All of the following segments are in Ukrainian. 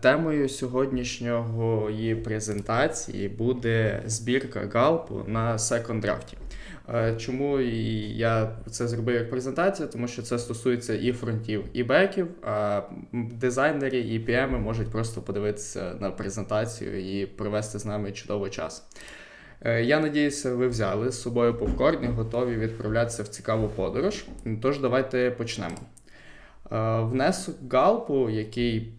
Темою сьогоднішньої презентації буде збірка галпу на. Е, Чому я це зробив як презентацію? Тому що це стосується і фронтів, і беків. А дизайнери і PM можуть просто подивитися на презентацію і провести з нами чудовий час. Е, Я надіюся, ви взяли з собою попкорн і готові відправлятися в цікаву подорож. Тож давайте почнемо. Е, Внесок галпу, який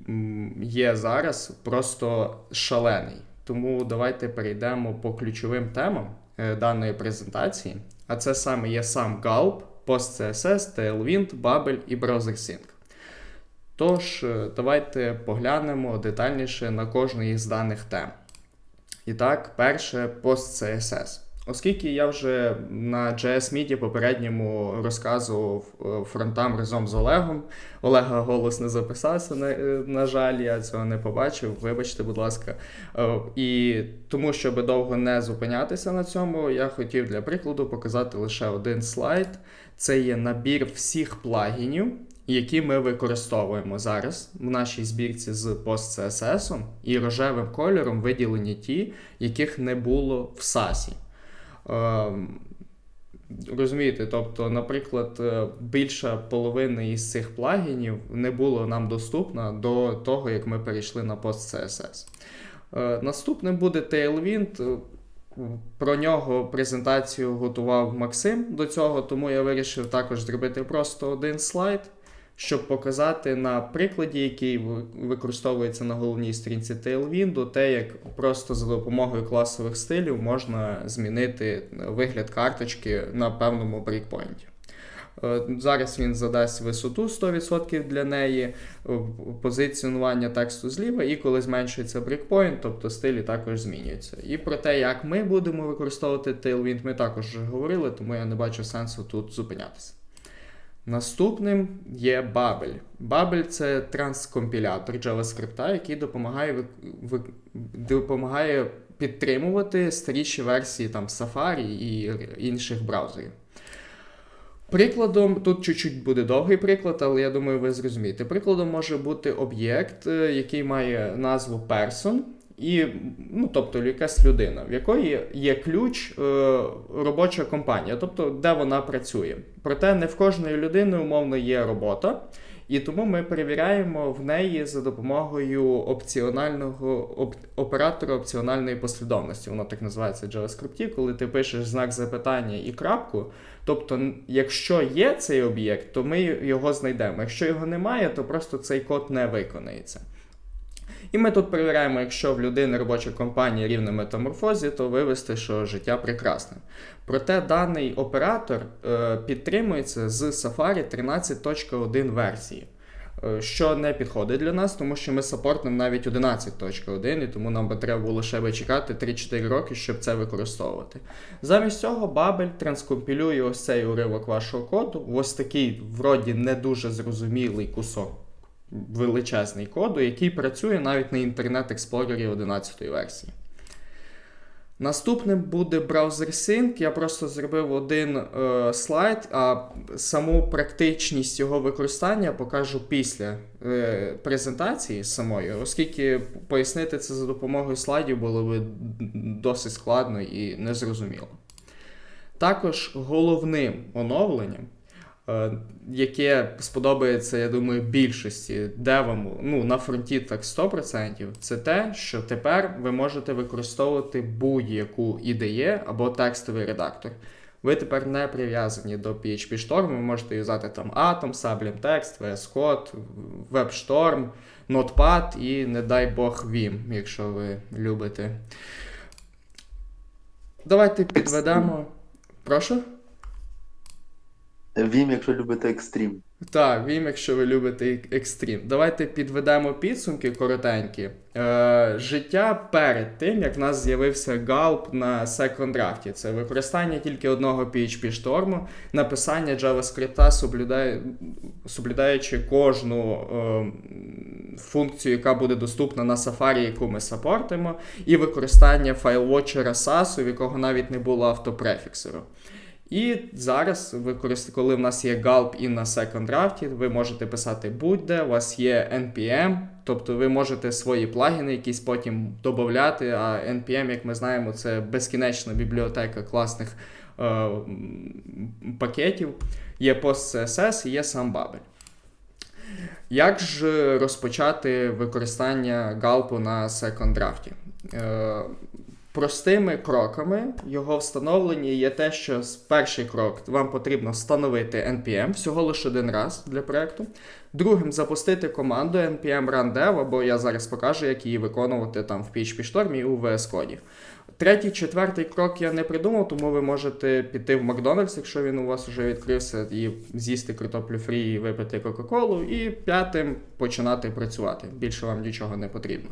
є зараз, просто шалений. Тому давайте перейдемо по ключовим темам е, даної презентації. А це саме є сам галп, PostCSS, Tailwind, Bubble і BrowserSync. Тож, е, давайте поглянемо детальніше на кожну із даних тем. І так, перше PostCSS. Оскільки я вже на JS Media попередньому розказував е, фронтам разом з Олегом. Олега голос не записався, на, е, на жаль, я цього не побачив. Вибачте, будь ласка. Е, І тому, щоб довго не зупинятися на цьому, я хотів для прикладу показати лише один слайд. Це є набір всіх плагінів, які ми використовуємо зараз в нашій збірці з PostCSS, і рожевим кольором виділені ті, яких не було в SASі. Ем, Розумієте, тобто, наприклад, е, більша половина із цих плагінів не було нам доступна до того, як ми перейшли на PostCSS. Е, Наступним буде Tailwind. Е, Про нього презентацію готував Максим до цього, тому я вирішив також зробити просто один слайд, щоб показати на прикладі, який використовується на головній сторінці Tailwind, те, як просто за допомогою класових стилів можна змінити вигляд карточки на певному брейкпойнті. Е, Зараз він задасть висоту 100% для неї, е, позиціонування тексту зліва, і коли зменшується брейкпойнт, тобто стилі також змінюються. І про те, як ми будемо використовувати Tailwind, ми також вже говорили, тому я не бачу сенсу тут зупинятися. Наступним є Babel. Babel це транскомпілятор JavaScript, який допомагає, допомагає підтримувати старіші версії там, Safari і інших браузерів. Прикладом, тут чуть-чуть буде довгий приклад, але я думаю, ви зрозумієте. Прикладом може бути об'єкт, е, який має назву person, і, ну, тобто якась людина, в якої є ключ е, робоча компанія, тобто де вона працює. Проте не в кожної людини умовно є робота. І тому ми перевіряємо в неї за допомогою опціонального оп, оператора опціональної послідовності. Воно так називається в JavaScript, коли ти пишеш знак запитання і крапку. Тобто, якщо є цей об'єкт, то ми його знайдемо. Якщо його немає, то просто цей код не виконається. І ми тут перевіряємо, якщо в людини робоча компанія рівна метаморфозі, то вивести, що життя прекрасне. Проте даний оператор е, підтримується з Safari 13.1 версії, е, що не підходить для нас, тому що ми сапортимо навіть 11.1, і тому нам би треба було ще би чекати 3-4 роки, щоб це використовувати. Замість цього Babel транскомпілює ось цей уривок вашого коду, ось такий, вроді, не дуже зрозумілий кусок величезний коду, який працює навіть на Explorer 11 версії. Наступним буде BrowserSync. Я просто зробив один е, слайд, а саму практичність його використання покажу після е, презентації самої, оскільки пояснити це за допомогою слайдів було б досить складно і незрозуміло. Також головним оновленням яке сподобається, я думаю, більшості девам, ну, на фронті так 100%, це те, що тепер ви можете використовувати будь-яку IDE або текстовий редактор. Ви тепер не прив'язані до PHP Storm, ви можете юзати там Atom, Sublime Text, VS Code, WebStorm, Notepad і, не дай Бог, Vim, якщо ви любите. Давайте підведемо. Прошу? Вім, якщо любите екстрім. Так, Vim, якщо ви любите екстрім. Давайте підведемо підсумки коротенькі. Е, життя перед тим, як в нас з'явився галп на Draft. Це використання тільки одного PHP шторму, написання JavaScript, соблюдає, соблюдаючи кожну е, функцію, яка буде доступна на Safari, яку ми сапортимо, і використання файлвотчера SAS, в якого навіть не було автопрефіксеру. І зараз, коли в нас є gulp і на second draft, ви можете писати будь-де, у вас є NPM, тобто ви можете свої плагіни якісь потім додати, а NPM, як ми знаємо, це безкінечна бібліотека класних е, пакетів. Є PostCSS і є сам Babel. Як ж розпочати використання галпу на second draft? Е, Простими кроками його встановлення є те, що перший крок вам потрібно встановити NPM всього лише один раз для проекту. Другим запустити команду npm run dev, або я зараз покажу, як її виконувати там в PHP Storm і у VS Code. Третій, четвертий крок я не придумав, тому ви можете піти в Макдональдс, якщо він у вас вже відкрився, і з'їсти картоплю фрі і випити Кока-Колу. І п'ятим починати працювати. Більше вам нічого не потрібно.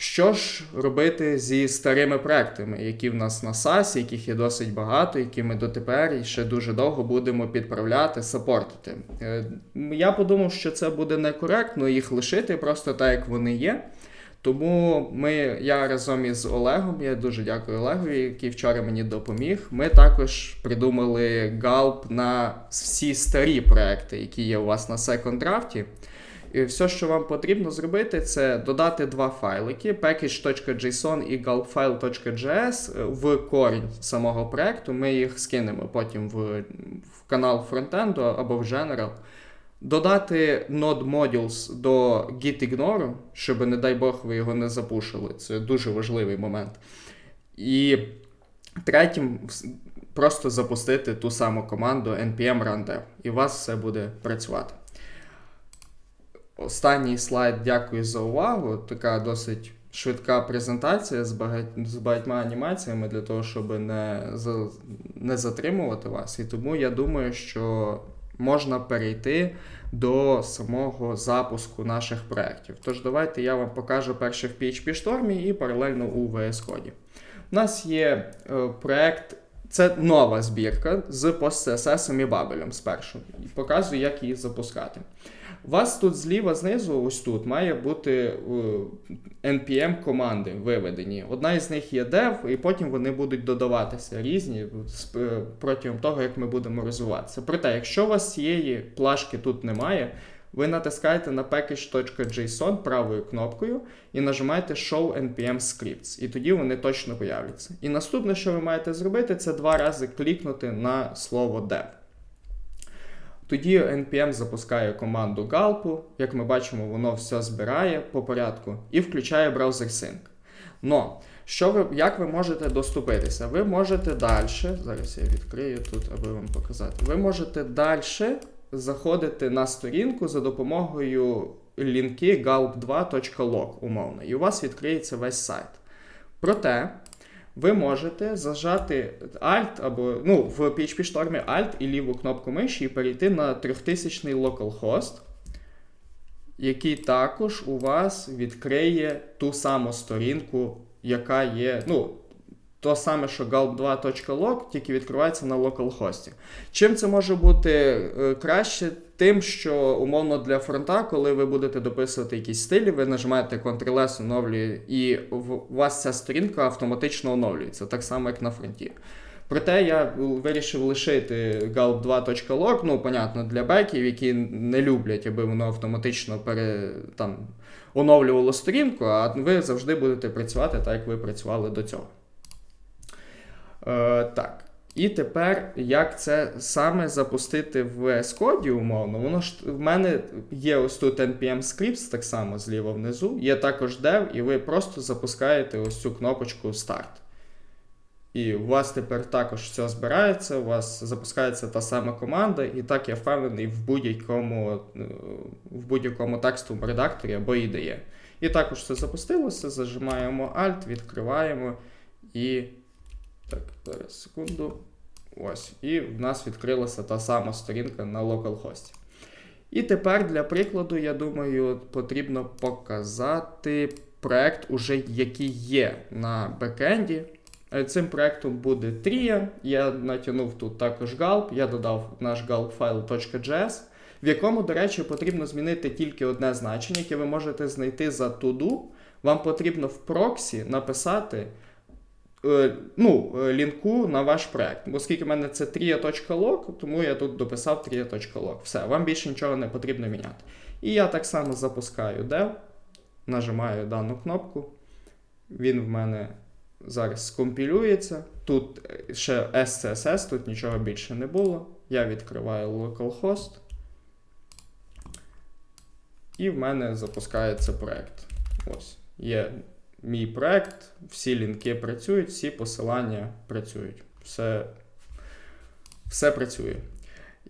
Що ж робити зі старими проектами, які в нас на SAS, яких є досить багато, які ми дотепер ще дуже довго будемо підправляти, сапортити? Е, Я подумав, що це буде некоректно їх лишити просто так, як вони є. Тому ми, я разом із Олегом, я дуже дякую Олегові, який вчора мені допоміг. Ми також придумали галп на всі старі проекти, які є у вас на Draft. І все, що вам потрібно зробити, це додати два файлики: package.json і gulpfile.js в корінь самого проекту. Ми їх скинемо потім в, в канал фронтенду або в General. Додати node modules до gitignore, щоб, не дай Бог, ви його не запушили. Це дуже важливий момент. І третім просто запустити ту саму команду npm run dev, і у вас все буде працювати. Останній слайд, дякую за увагу. Така досить швидка презентація з, багать... з багатьма анімаціями для того, щоб не, не затримувати вас. І тому я думаю, що можна перейти до самого запуску наших проєктів. Тож давайте я вам покажу перше в PHP Storm і паралельно у VS Code. У нас є е, проєкт, це нова збірка з PostCSS і Babel спершу. І показую, як її запускати. У вас тут зліва знизу, ось тут, має бути е, npm команди виведені. Одна із них є dev, і потім вони будуть додаватися різні е, протягом того, як ми будемо розвиватися. Проте, якщо у вас цієї плашки тут немає, ви натискаєте на package.json правою кнопкою і нажимаєте Show npm scripts, і тоді вони точно появляться. І наступне, що ви маєте зробити, це два рази клікнути на слово dev. Тоді NPM запускає команду Galp, як ми бачимо, воно все збирає по порядку і включає браузер Sync. Но, що ви, як ви можете доступитися? Ви можете далі, зараз я відкрию тут, аби вам показати. Ви можете далі заходити на сторінку за допомогою лінки galp2.log умовно, і у вас відкриється весь сайт. Проте, ви можете зажати Alt або ну, в PHP штормі Alt і ліву кнопку миші і перейти на 3000 localhost, який також у вас відкриє ту саму сторінку, яка є. ну, то саме, що gulp2.log, тільки відкривається на localhost. Чим це може бути е, краще? Тим, що умовно для фронта, коли ви будете дописувати якісь стилі, ви нажимаєте Ctrl-S, оновлює, і у вас ця сторінка автоматично оновлюється, так само, як на фронті. Проте я вирішив лишити gulp2.log, ну, понятно, для беків, які не люблять, аби воно автоматично пере, там, оновлювало сторінку, а ви завжди будете працювати так, як ви працювали до цього. Е, так. І тепер, як це саме запустити в VS Code, умовно, воно ж в мене є ось тут npm scripts, так само зліва внизу, є також dev, і ви просто запускаєте ось цю кнопочку Start. І у вас тепер також все збирається, у вас запускається та сама команда, і так я впевнений в будь-якому е, в будь-якому текстовому редакторі або IDE. І також все запустилося, зажимаємо Alt, відкриваємо і. Так, зараз секунду. Ось. І в нас відкрилася та сама сторінка на localhost. І тепер для прикладу, я думаю, потрібно показати проект, уже який є на бекенді. Е, Цим проектом буде Tria. Я натягнув тут також Gulp, я додав наш gulp файл .js, в якому, до речі, потрібно змінити тільки одне значення, яке ви можете знайти за to-do. Вам потрібно в проксі написати ну, е, лінку на ваш проект. Оскільки в мене це tria.log, тому я тут дописав tria.log. Все, вам більше нічого не потрібно міняти. І я так само запускаю dev, нажимаю дану кнопку. Він в мене зараз скомпілюється. Тут е, ще SCSS, тут нічого більше не було. Я відкриваю localhost. І в мене запускається проект. Ось. Є мій проект, всі лінки працюють, всі посилання працюють. Все, все працює.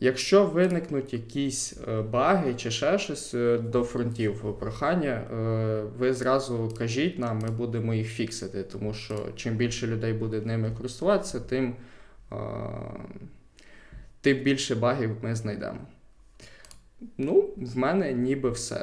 Якщо виникнуть якісь е, баги чи ще щось е, до фронтів прохання, е, ви зразу кажіть нам, ми будемо їх фіксити, тому що чим більше людей буде ними користуватися, тим, тим більше багів ми знайдемо. Ну, в мене ніби все.